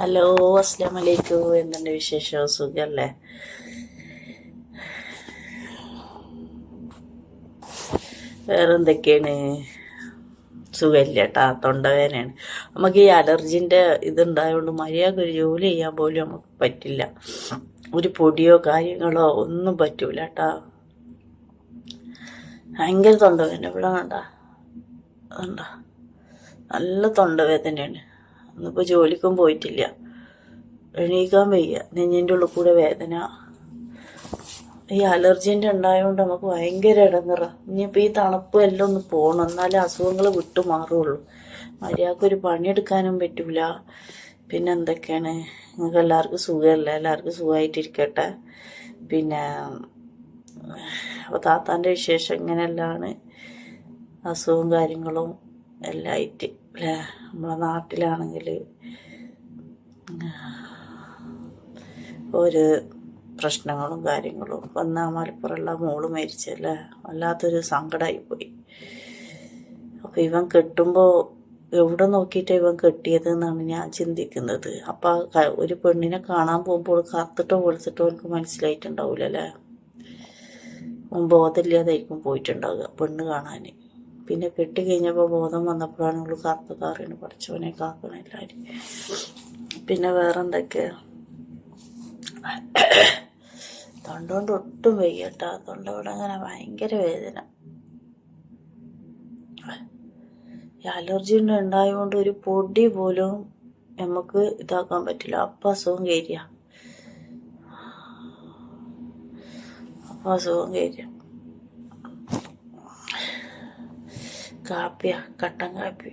Hello അസ്ലാം വലൈക്കും എന്തുണ്ട് വിശേഷം? സുഖല്ലേ? വേറെ എന്തൊക്കെയാണ് സുഖമില്ല കേട്ടാ തൊണ്ടവേദനയാണ്. നമുക്ക് ഈ അലർജിന്റെ ഇതുണ്ടായതുകൊണ്ട് മര്യാദ ഒരു ജോലി ചെയ്യാൻ പോലും നമുക്ക് പറ്റില്ല. ഒരു പൊടിയോ കാര്യങ്ങളോ ഒന്നും പറ്റൂല കേട്ടാ ഭയങ്കര തൊണ്ടവേദന. ഇവിടെ വേണ്ട വേണ്ട നല്ല തൊണ്ടവേദനയാണ്. ഇന്നിപ്പോൾ ജോലിക്കും പോയിട്ടില്ല. എണീക്കാൻ വയ്യ. നെഞ്ഞിന്റെ ഉള്ളിൽ കൂടെ വേദന. ഈ അലർജിന്റെ ഉണ്ടായതുകൊണ്ട് നമുക്ക് ഭയങ്കര ഇടങ്ങറ. ഇനിയിപ്പോൾ ഈ തണുപ്പ് എല്ലാം ഒന്ന് പോകണം എന്നാലേ അസുഖങ്ങൾ വിട്ടു മാറുള്ളൂ. മര്യാദയ്ക്ക് ഒരു പണിയെടുക്കാനും പറ്റൂല. പിന്നെ എന്തൊക്കെയാണ്? നിങ്ങൾക്ക് എല്ലാവർക്കും സുഖമല്ല? എല്ലാവർക്കും സുഖമായിട്ടിരിക്കട്ടെ. പിന്നെ അപ്പോൾ താത്താന്റെ വിശേഷം ഇങ്ങനെയെല്ലാം അസുഖവും കാര്യങ്ങളും എല്ലാം ആയിട്ട്. നമ്മളെ നാട്ടിലാണെങ്കിൽ ഒരു പ്രശ്നങ്ങളും കാര്യങ്ങളും. വന്നാൽ മലപ്പുറമുള്ള മോൾ മരിച്ചല്ലേ? വല്ലാത്തൊരു സങ്കടമായി പോയി അപ്പോൾ ഇവൻ കെട്ടുമ്പോൾ എവിടെ നോക്കിയിട്ട് ഇവൻ കെട്ടിയത് എന്നാണ് ഞാൻ ചിന്തിക്കുന്നത്. അപ്പോൾ ഒരു പെണ്ണിനെ കാണാൻ പോകുമ്പോൾ കറുത്തിട്ടോ വെളുത്തിട്ടോ എനിക്ക് മനസ്സിലായിട്ടുണ്ടാവില്ല അല്ലേ അവൻ ബോധമില്ലാതായിരിക്കും പോയിട്ടുണ്ടാവുക പെണ്ണ് കാണാൻ പിന്നെ കെട്ടി കഴിഞ്ഞപ്പോൾ ബോധം വന്നപ്പോഴാണ് ഉള്ളു കറുത്ത കാറിന് പഠിച്ചവനെ കാക്കണം എല്ലാവരും പിന്നെ വേറെ എന്തൊക്കെയാ തൊണ്ട കൊണ്ട് ഒട്ടും വയ്യട്ടാ. തൊണ്ട കൊണ്ട് അങ്ങനെ ഭയങ്കര വേദന. അലർജി ഉണ്ടായതുകൊണ്ട് ഒരു പൊടി പോലും നമുക്ക് ഇതാക്കാൻ പറ്റില്ല. അപ്പം അസുഖം കയറിയ അപ്പം അസുഖം കയറിയ കാപ്പിയ കട്ടൻ കാപ്പി.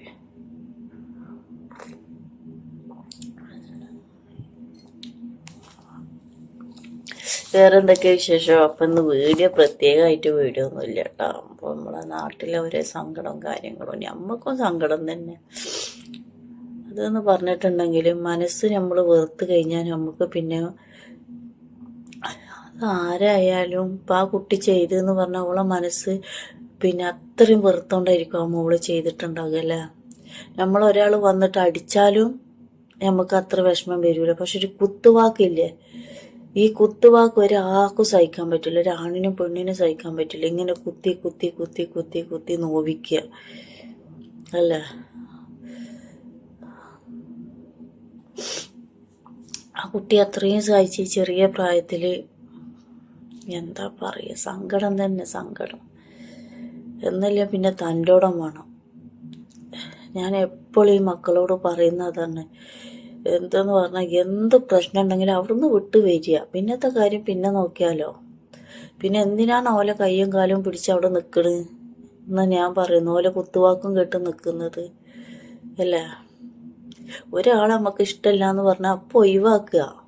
വേറെ എന്തൊക്കെ വിശേഷം? അപ്പം ഇന്ന് വീഡിയോ പ്രത്യേകമായിട്ട് വീഡിയോ ഒന്നും ഇല്ല കേട്ടോ. അപ്പോൾ നമ്മളെ നാട്ടിലെ ഒരേ സങ്കടവും കാര്യങ്ങളും നമ്മക്കും സങ്കടം തന്നെ. അതെന്ന് പറഞ്ഞിട്ടുണ്ടെങ്കിൽ മനസ്സ് നമ്മൾ വെറുത്ത് കഴിഞ്ഞാൽ നമുക്ക് പിന്നെ ആരായാലും ഇപ്പം ആ കുട്ടി ചെയ്തെന്ന് പറഞ്ഞ അവളെ മനസ്സ് പിന്നെ അത്രയും വെറുത്തോണ്ടായിരിക്കും ആ മോൾ ചെയ്തിട്ടുണ്ടാവുക അല്ലേ? നമ്മൾ ഒരാൾ വന്നിട്ട് അടിച്ചാലും നമുക്ക് അത്ര വിഷമം വരില്ല പക്ഷെ ഒരു കുത്തുവാക്കില്ലേ? ഈ കുത്തുവാക്ക് ഒരാൾക്കും സഹിക്കാൻ പറ്റില്ല ഒരാണിനും പെണ്ണിനും സഹിക്കാൻ പറ്റില്ല. ഇങ്ങനെ കുത്തി കുത്തി കുത്തി കുത്തി കുത്തി നോവിക്കുക അല്ലേ? ആ കുട്ടി അത്രയും സഹിച്ച് ചെറിയ പ്രായത്തിൽ എന്താ പറയുക സങ്കടം തന്നെ സങ്കടം. എന്നല്ല പിന്നെ തന്റോടം വേണം? ഞാൻ എപ്പോഴും ഈ മക്കളോട് പറയുന്നതാണ് എന്തെന്ന് പറഞ്ഞാൽ എന്ത് പ്രശ്നം ഉണ്ടെങ്കിലും അവിടുന്ന് വിട്ട് വരിക. പിന്നത്തെ കാര്യം പിന്നെ നോക്കിയാലോ? പിന്നെ എന്തിനാണ് ഓലെ കയ്യും കാലും പിടിച്ച് അവിടെ നിൽക്കണ് എന്ന് ഞാൻ പറയുന്നു. ഓലെ കുത്തുവാക്കും കേട്ട് നിൽക്കുന്നത് അല്ലേ? ഒരാളെ നമുക്ക് ഇഷ്ടമില്ല എന്ന് പറഞ്ഞാൽ അപ്പോൾ ഒഴിവാക്കുക.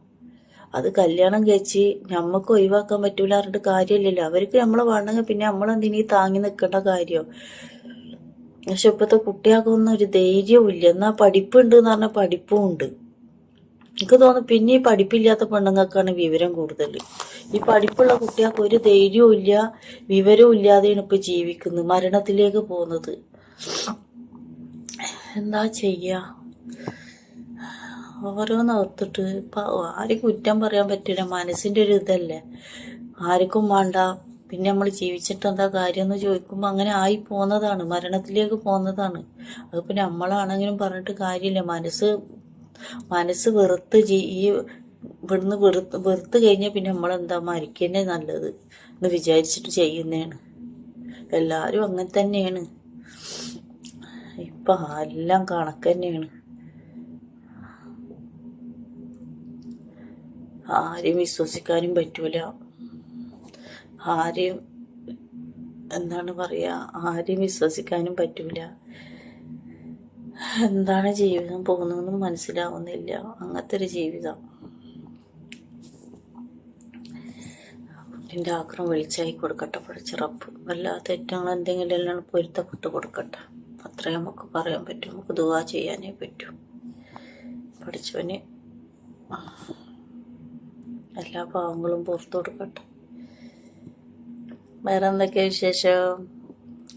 അത് കല്യാണം കഴിച്ച് നമ്മക്ക് ഒഴിവാക്കാൻ പറ്റൂല പറഞ്ഞിട്ട് കാര്യമില്ലല്ലോ. അവർക്ക് നമ്മളെ വേണമെങ്കിൽ പിന്നെ നമ്മളെന്തിനീ താങ്ങി നിൽക്കേണ്ട കാര്യം? പക്ഷെ ഇപ്പോഴത്തെ കുട്ടികൾക്കൊന്നും ഒരു ധൈര്യവും ഇല്ല എന്നാൽ പഠിപ്പുണ്ട് എന്ന് പറഞ്ഞാൽ പഠിപ്പും ഉണ്ട്. എനിക്ക് തോന്നുന്നു പിന്നെ ഈ പഠിപ്പില്ലാത്ത പെണ്ണുങ്ങൾക്കാണ് വിവരം കൂടുതൽ. ഈ പഠിപ്പുള്ള കുട്ടികൾക്ക് ഒരു ധൈര്യവും ഇല്ല വിവരവും ഇല്ലാതെയാണ് ഇപ്പൊ ജീവിക്കുന്നത് മരണത്തിലേക്ക് പോകുന്നത്. എന്താ ചെയ്യാ? ഓരോന്ന് ഓർത്തിട്ട് ഇപ്പൊ ആരും കുറ്റം പറയാൻ പറ്റില്ല മനസ്സിന്റെ ഒരു ഇതല്ലേ. ആർക്കും വേണ്ട. പിന്നെ നമ്മൾ ജീവിച്ചിട്ട് എന്താ കാര്യം എന്ന് ചോദിക്കുമ്പോൾ അങ്ങനെ ആയി പോന്നതാണ് മരണത്തിലേക്ക് പോന്നതാണ്. അത് പിന്നെ നമ്മളാണെങ്കിലും പറഞ്ഞിട്ട് കാര്യമില്ല മനസ്സ് മനസ്സ് വെറുത്ത് ജീ ഈ ഇവിടുന്ന് വെറുത്ത് വെറുത്ത് കഴിഞ്ഞാൽ പിന്നെ നമ്മളെന്താ മരിക്കന്നെ നല്ലത് എന്ന് വിചാരിച്ചിട്ട് ചെയ്യുന്നതാണ് എല്ലാവരും അങ്ങനെ തന്നെയാണ്. ഇപ്പൊ എല്ലാം കണക്ക് തന്നെയാണ് ആരെയും വിശ്വസിക്കാനും പറ്റൂല. ആരെയും എന്താണ് പറയാ ആരെയും വിശ്വസിക്കാനും പറ്റൂല. എന്താണ് ജീവിതം പോകുന്നതെന്ന് മനസ്സിലാവുന്നില്ല. അങ്ങനത്തെ ഒരു ജീവിതം. എന്റെ ആക്രം വെളിച്ചായി കൊടുക്കട്ടെ പഠിച്ചിറപ്പ് വല്ലാത്ത തെറ്റങ്ങൾ എന്തെങ്കിലും എല്ലാം പൊരുത്തപ്പെട്ട് കൊടുക്കട്ടെ. അത്രേ നമുക്ക് പറയാൻ പറ്റും. നമുക്ക് ദുവാ ചെയ്യാനേ പറ്റൂ. പഠിച്ചവന് എല്ലാ പാവങ്ങളും പുറത്തു കൊടുക്കട്ടെ. വേറെ എന്തൊക്കെയാ വിശേഷം?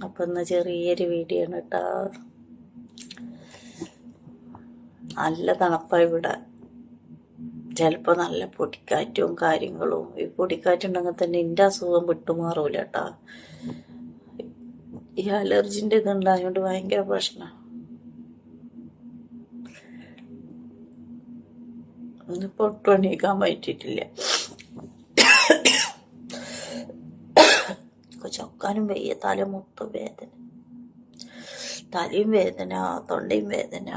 അപ്പം ഇന്ന് ചെറിയൊരു വീഡിയോ ആണ് കേട്ടോ നല്ല തണുപ്പാണ് ഇവിടെ. ചിലപ്പോൾ നല്ല പൊടിക്കാറ്റും കാര്യങ്ങളും. ഈ പൊടിക്കാറ്റുണ്ടെങ്കിൽ തന്നെ എന്റെ അസുഖം വിട്ടുമാറൂല കേട്ടാ ഈ അലർജിന്റെ ഇതുണ്ടായതുകൊണ്ട് ഭയങ്കര പ്രശ്നമാണ് ഇന്നിപ്പോൾ ഒട്ടും എണീക്കാൻ പറ്റിയിട്ടില്ല. ചൊക്കാനും വയ്യ തല മൊത്തം വേദന. തലയും വേദന തൊണ്ടയും വേദന.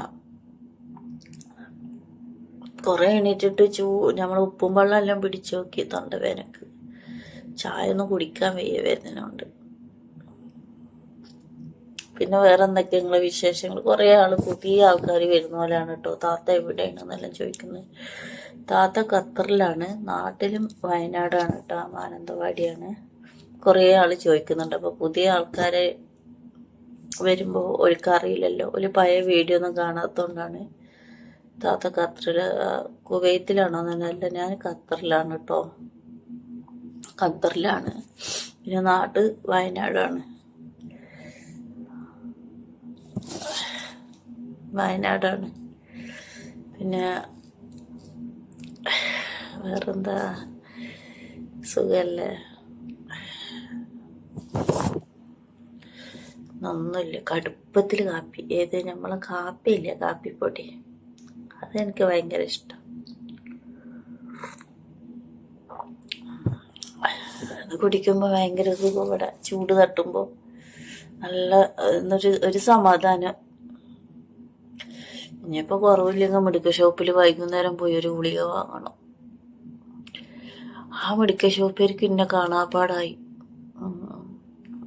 കുറെ എണീറ്റിട്ട് ചൂ നമ്മൾ ഉപ്പും വെള്ളം എല്ലാം പിടിച്ചു നോക്കി തൊണ്ടവേനക്ക് ചായ ഒന്നും കുടിക്കാൻ വയ്യ വേദന ഉണ്ട് പിന്നെ വേറെ എന്തൊക്കെ നിങ്ങളെ വിശേഷങ്ങൾ കുറേ ആൾ പുതിയ ആൾക്കാർ വരുന്ന പോലെയാണ് കേട്ടോ താത്ത എവിടെയാണെന്നെല്ലാം ചോദിക്കുന്നത് താത്ത ഖത്തറിലാണ്. നാട്ടിലും വയനാടാണ് കേട്ടോ മാനന്തവാടിയാണ്. കുറേ ആൾ ചോദിക്കുന്നുണ്ട്. അപ്പോൾ പുതിയ ആൾക്കാരെ വരുമ്പോൾ ഒരിക്കറിയില്ലല്ലോ ഒരു പഴയ വീഡിയോ ഒന്നും കാണാത്തതുകൊണ്ടാണ് താത്ത ഖത്തറിൽ കുവൈത്തിലാണോ എന്നല്ല ഞാൻ ഖത്തറിലാണ് കേട്ടോ ഖത്തറിലാണ്. പിന്നെ നാട് വയനാടാണ്. വയനാടാണ്. പിന്നെ വേറെന്താ? സുഖല്ലേ? ഒന്നുമില്ല കടുപ്പത്തിൽ കാപ്പി. ഏത് നമ്മളെ കാപ്പിയില്ല? കാപ്പിപ്പൊടി. അതെനിക്ക് ഭയങ്കര ഇഷ്ടം. അത് കുടിക്കുമ്പോൾ ഭയങ്കര സുഖം ഇവിടെ. ചൂട് തട്ടുമ്പോൾ നല്ല എന്നൊരു ഒരു സമാധാനം. ഇനിയിപ്പോൾ കുറവില്ലെങ്കിൽ മെഡിക്കൽ ഷോപ്പിൽ വൈകുന്നേരം പോയി ഒരു ഗുളിക വാങ്ങണം. ആ മെഡിക്കൽ ഷോപ്പേർക്ക് എന്നെ കാണാപ്പാടായി.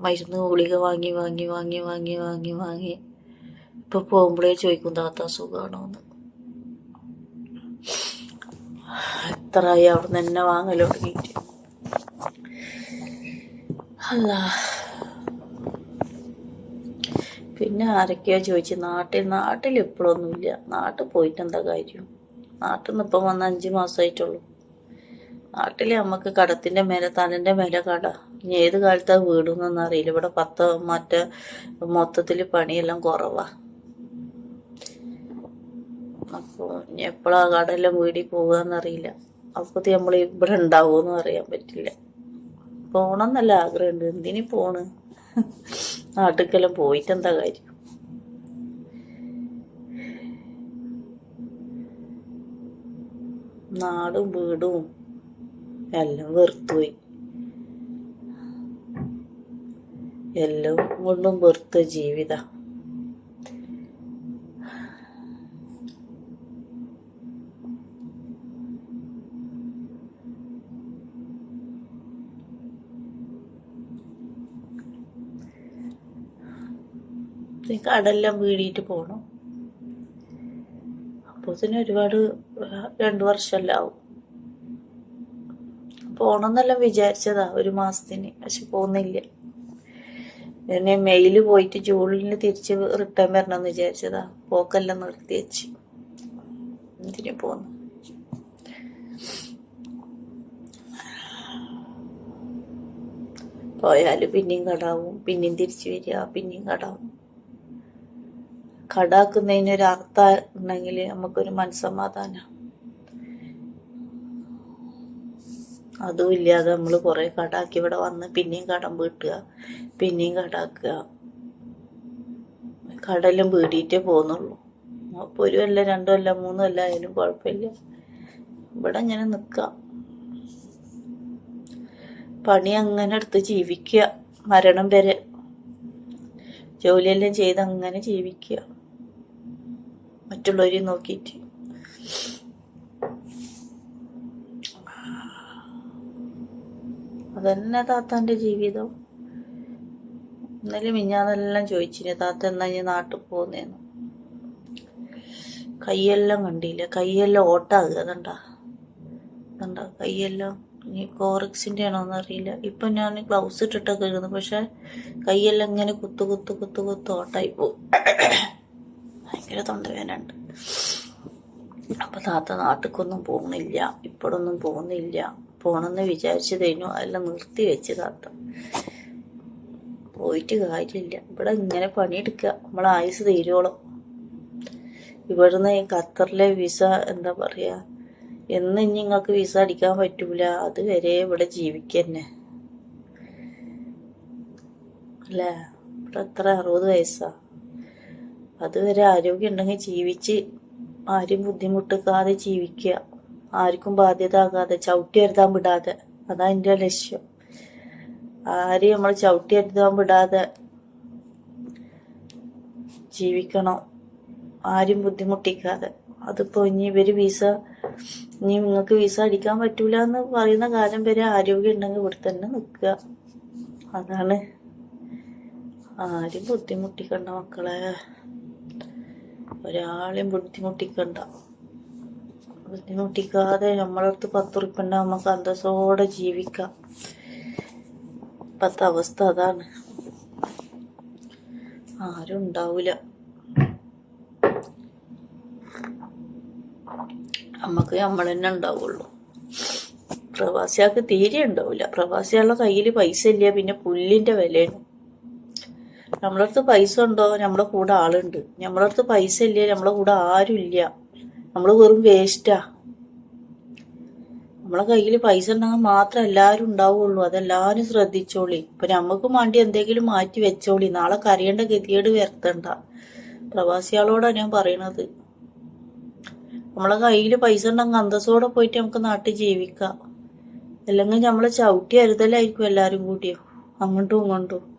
മരുന്ന് ഗുളിക വാങ്ങി വാങ്ങി വാങ്ങി വാങ്ങി വാങ്ങി വാങ്ങി. ഇപ്പൊ പോകുമ്പോഴേ ചോദിക്കും താത്ത സുഖമാണോന്ന് എത്രയായി അവിടെ നിന്ന് തന്നെ തുടങ്ങിയിട്ട് അല്ല. പിന്നെ ആരൊക്കെയോ ചോദിച്ചു? നാട്ടിൽ നാട്ടിൽ ഇപ്പോഴൊന്നുമില്ല. നാട്ടിൽ പോയിട്ട് എന്താ കാര്യം? നാട്ടിൽ നിന്ന് ഇപ്പം വന്ന അഞ്ച് മാസമായിട്ടുള്ളൂ. നാട്ടിലെ നമുക്ക് കടത്തിന്റെ മേലെ തലന്റെ മേലെ കട. ഇനി ഏത് കാലത്താ വീടുന്നൊന്നും അറിയില്ല. ഇവിടെ പത്ത് മറ്റേ മൊത്തത്തിൽ പണിയെല്ലാം കുറവാ. അപ്പോൾ എപ്പോഴാ കടയെല്ലാം വീടി പോകാന്നറിയില്ല അപ്പത്തി നമ്മൾ ഇവിടെ ഉണ്ടാവുമെന്നും അറിയാൻ പറ്റില്ല. പോണന്നല്ല ആഗ്രഹമുണ്ട്. എന്തിനു പോണ്? നാട്ടിക്കെല്ലാം പോയിട്ട് എന്താ കാര്യം? നാടും വീടും എല്ലാം വെറുത്തുപോയി. എല്ലാം കൊണ്ടും വെറുത്ത ജീവിത. കടെല്ലാം വീടിയിട്ട് പോകണം അപ്പോൾ തന്നെ ഒരുപാട് രണ്ടു വർഷമെല്ലാം ആവും. പോണമെന്നെല്ലാം വിചാരിച്ചതാ ഒരു മാസത്തിന്. പക്ഷെ പോകുന്നില്ല പിന്നെ മെയിൽ പോയിട്ട് ജൂണിൽ തിരിച്ച് റിട്ടേൺ വരണമെന്ന് വിചാരിച്ചതാ. പോക്കെല്ലാം നിർത്തി വെച്ച്. എന്തിനു പോന്നു? പോയാൽ പിന്നെയും കടാവും. പിന്നെയും തിരിച്ചു വരിക പിന്നെയും കടാവും. കടാക്കുന്നതിന് ഒരു അർത്ഥം ഉണ്ടെങ്കിൽ നമുക്കൊരു മനസ്സമാധാനം. അതും ഇല്ലാതെ നമ്മൾ കുറെ കടാക്കി ഇവിടെ വന്ന് പിന്നെയും കടം വീട്ടുക പിന്നെയും കടാക്കുക. കടലും വീടിയിട്ടേ പോകുന്നുള്ളൂ. അപ്പോൾ ഒരു അല്ല രണ്ടും അല്ല മൂന്നും അല്ല ആയാലും കുഴപ്പമില്ല. ഇവിടെ ഇങ്ങനെ നിൽക്കാം പണി അങ്ങനെ എടുത്ത് ജീവിക്കുക മരണം വരെ. ജോലിയെല്ലാം ചെയ്ത് അങ്ങനെ ജീവിക്കുക. മറ്റുള്ളവരെ നോക്കിയിട്ട്. അതന്നെ താത്താന്റെ ജീവിതം. ഇന്നലെ മിഞ്ഞാന്നെല്ലാം ചോദിച്ചിന് താത്ത എന്നാ ഞാൻ നാട്ടിൽ പോകുന്നേന്ന്? കൈയെല്ലാം കണ്ടില്ല. കൈയെല്ലാം ഓട്ടാകുക അതുണ്ടാ അതുണ്ടാ കൈയെല്ലാം ഇനി കോറിക്സിന്റെ ആണോന്ന് അറിയില്ല ഇപ്പൊ ഞാൻ ഗ്ലൗസ് ഇട്ടിട്ടൊക്കെ ഇരുന്നു. പക്ഷെ കൈയെല്ലാം ഇങ്ങനെ കുത്തു കുത്തു കുത്തു കുത്തു ഓട്ടായി പോകും ഭയങ്കര തൊണ്ടവേനുണ്ട് അപ്പൊ താത്ത നാട്ടിക്കൊന്നും പോകുന്നില്ല. ഇപ്പോഴൊന്നും പോകുന്നില്ല. പോണെന്ന് കഴിഞ്ഞു അതെല്ലാം നിർത്തി വെച്ച് താത്ത. പോയിട്ട് കാര്യമില്ല. ഇവിടെ ഇങ്ങനെ പണിയെടുക്കുക. നമ്മളെ ആയുസ് തീരോളം ഇവിടുന്ന് ഖത്തറിലെ വിസ എന്താ പറയാ? എന്ന് ഇനി നിങ്ങൾക്ക് വിസ അടിക്കാൻ പറ്റൂല. അതുവരെ ഇവിടെ ജീവിക്കന്നെ. അല്ലേ? ഇവിടെ എത്ര? അറുപത് വയസ്സാ? അതുവരെ ആരോഗ്യം ഉണ്ടെങ്കിൽ ജീവിച്ച് ആരും ബുദ്ധിമുട്ടിക്കാതെ ജീവിക്കുക. ആർക്കും ബാധ്യത ആകാതെ ചവിട്ടി എഴുതാൻ വിടാതെ. അതാ എന്റെ ലക്ഷ്യം. ആരെയും നമ്മൾ ചവിട്ടി എഴുതാൻ വിടാതെ ജീവിക്കണം? ആരും ബുദ്ധിമുട്ടിക്കാതെ. അതിപ്പോ ഇനി ഇവർ വിസ ഇനി നിങ്ങൾക്ക് വിസ അടിക്കാൻ പറ്റൂല എന്ന് പറയുന്ന കാലം വരെ ആരോഗ്യം ഉണ്ടെങ്കിൽ ഇവിടെ തന്നെ നിൽക്കുക. അതാണ് ആരും ബുദ്ധിമുട്ടിക്കണ്ട മക്കളെ. ഒരാളെയും ബുദ്ധിമുട്ടിക്കണ്ട. ബുദ്ധിമുട്ടിക്കാതെ നമ്മളടുത്ത് പത്ത് ഉറുപ്പുണ്ട നമുക്ക് അന്തസ്സോടെ ജീവിക്കാം. ഇപ്പത്തെ അവസ്ഥ അതാണ്. ആരും ഉണ്ടാവൂല. നമുക്ക് നമ്മൾ തന്നെ ഉണ്ടാവുള്ളൂ. പ്രവാസികൾക്ക് തീരെ ഉണ്ടാവില്ല പ്രവാസികളുടെ കയ്യിൽ പൈസ ഇല്ല പിന്നെ പുല്ലിന്റെ വിലയാണ്. നമ്മളടുത്ത് പൈസ ഉണ്ടോ? നമ്മളെ കൂടെ ആളുണ്ട്. നമ്മളടുത്ത് പൈസ ഇല്ല നമ്മളെ കൂടെ ആരുമില്ല നമ്മൾ വെറും വേസ്റ്റാ നമ്മളെ കയ്യിൽ പൈസ ഉണ്ടെങ്കിൽ മാത്രം എല്ലാവരും ഉണ്ടാവുള്ളൂ. അതെല്ലാവരും ശ്രദ്ധിച്ചോളി. ഇപ്പൊ നമുക്ക് വേണ്ടി എന്തെങ്കിലും മാറ്റി വെച്ചോളി. നാളെ കരയേണ്ട ഗതികേട് വരുത്തണ്ട. പ്രവാസികളോടാണ് ഞാൻ പറയണത്. നമ്മളെ കയ്യിൽ പൈസ ഉണ്ടെങ്കിൽ അന്തസ്സോടെ പോയിട്ട് നമുക്ക് നാട്ടിൽ ജീവിക്കാം. അല്ലെങ്കിൽ നമ്മളെ ചവിട്ടി അരുതലായിരിക്കും എല്ലാവരും കൂടിയോ. അങ്ങോട്ടും ഇങ്ങോട്ടും.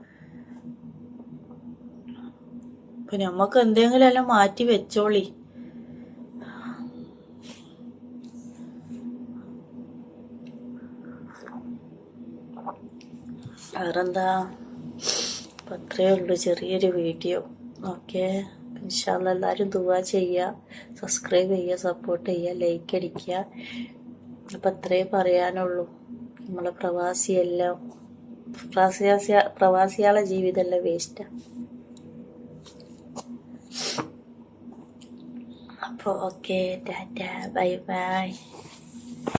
അപ്പൊ എന്തെങ്കിലും എല്ലാം മാറ്റി വെച്ചോളി. വേറെന്താ? അപ്പൊ അത്രയേ ഉള്ളൂ ചെറിയൊരു വീഡിയോ. ഓക്കെ? ഇൻഷാല്ല എല്ലാവരും ദുവാ ചെയ്യുക സബ്സ്ക്രൈബ് ചെയ്യുക സപ്പോർട്ട് ചെയ്യുക ലൈക്ക് അടിക്കുക അപ്പം അത്രേ പറയാനുള്ളൂ. നമ്മളെ പ്രവാസിയെല്ലാം പ്രവാസിയാ പ്രവാസിയാളെ ജീവിതല്ല വേസ്റ്റാണ് അപ്പോൾ ഓക്കെ ടാറ്റ ബൈ ബൈ